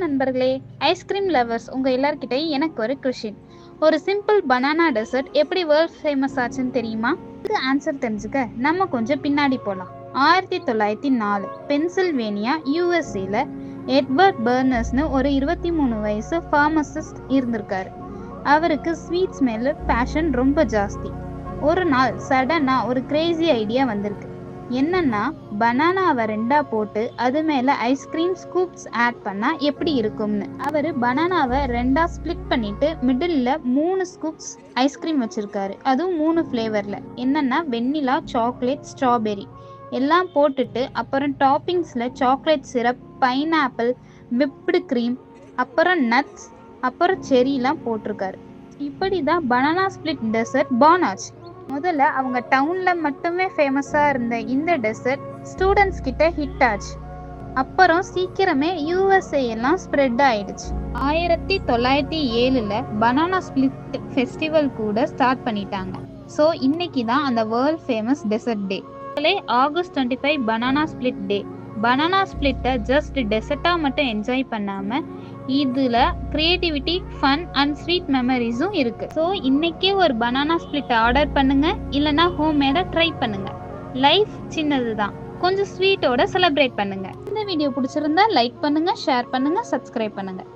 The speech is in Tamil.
நண்பர்களே ஐஸ்கிரீம் லவர்ஸ் உங்கள் எல்லார்கிட்டையும் எனக்கு ஒரு கொஷின் ஒரு சிம்பிள் பனானா டெசர்ட் எப்படி வேர்ல்ட் ஃபேமஸ் ஆச்சுன்னு தெரியுமா? இதுக்கு ஆன்சர் தெரிஞ்சுக்க நம்ம கொஞ்சம் பின்னாடி போகலாம் ஆயிரத்தி தொள்ளாயிரத்தி நாலு பென்சில்வேனியா யூஎஸ்ஏல எட்வர்ட் பர்னர்ஸ்னு ஒரு இருபத்தி மூணு வயசு ஃபார்மசிஸ்ட் இருந்திருக்காரு. அவருக்கு ஸ்வீட்ஸ் மேல பேஷன் ரொம்ப ஜாஸ்தி. ஒரு நாள் சடனாக ஒரு கிரேசி ஐடியா வந்திருக்கு. என்னன்னா பனானாவை ரெண்டா போட்டு அது மேல ஐஸ்கிரீம் ஸ்கூப்ஸ் ஆட் பண்ணா எப்படி இருக்கும்னு. அவர் பனானாவை ரெண்டா ஸ்ப்ளிட் பண்ணிட்டு மிடில்ல மூணு ஸ்கூப்ஸ் ஐஸ்கிரீம் வச்சிருக்காரு. அதுவும் மூணு ஃப்ளேவர்ல என்னன்னா வெண்ணிலா சாக்லேட் ஸ்ட்ராபெரி எல்லாம் போட்டுட்டு அப்புறம் டாப்பிங்ஸ்ல chocolate syrup pineapple whipped cream அப்புறம் நட்ஸ் அப்புறம் செரிலாம் போட்டிருக்காரு. இப்படி தான் பனானா ஸ்ப்ளிட் டெசர்ட் பான் ஆச்சு. முதல்ல அவங்க டவுன்ல மட்டுமே ஃபேமஸா இருந்த இந்த டெசர்ட் ஸ்டூடெண்ட்ஸ் கிட்ட ஹிட் ஆச்சு. அப்புறம் சீக்கிரமே யூஎஸ்ஏ எல்லாம் ஸ்ப்ரெட் ஆயிடுச்சு. ஆயிரத்தி தொள்ளாயிரத்தி ஏழுல பனானா ஸ்பிளிட் ஃபெஸ்டிவல் கூட ஸ்டார்ட் பண்ணிட்டாங்க. ஸோ இன்னைக்கு தான் அந்த world famous dessert day August twenty five banana split day banana ஸ்பிளிட்டை just டெசர்ட்டாக மட்டும் என்ஜாய் பண்ணாமல் இதில் க்ரியேட்டிவிட்டி ஃபன் அண்ட் ஸ்வீட் மெமரிஸும் இருக்குது ஸோ இன்றைக்கே ஒரு பனானா ஸ்பிளிட்டை ஆர்டர் பண்ணுங்கள் இல்லைனா ஹோம்மேடாக ட்ரை பண்ணுங்கள் லைஃப் சின்னது தான் கொஞ்சம் ஸ்வீட்டோட செலிப்ரேட் பண்ணுங்கள் இந்த வீடியோ பிடிச்சிருந்தா லைக் பண்ணுங்கள் ஷேர் பண்ணுங்கள் சப்ஸ்கிரைப் பண்ணுங்கள்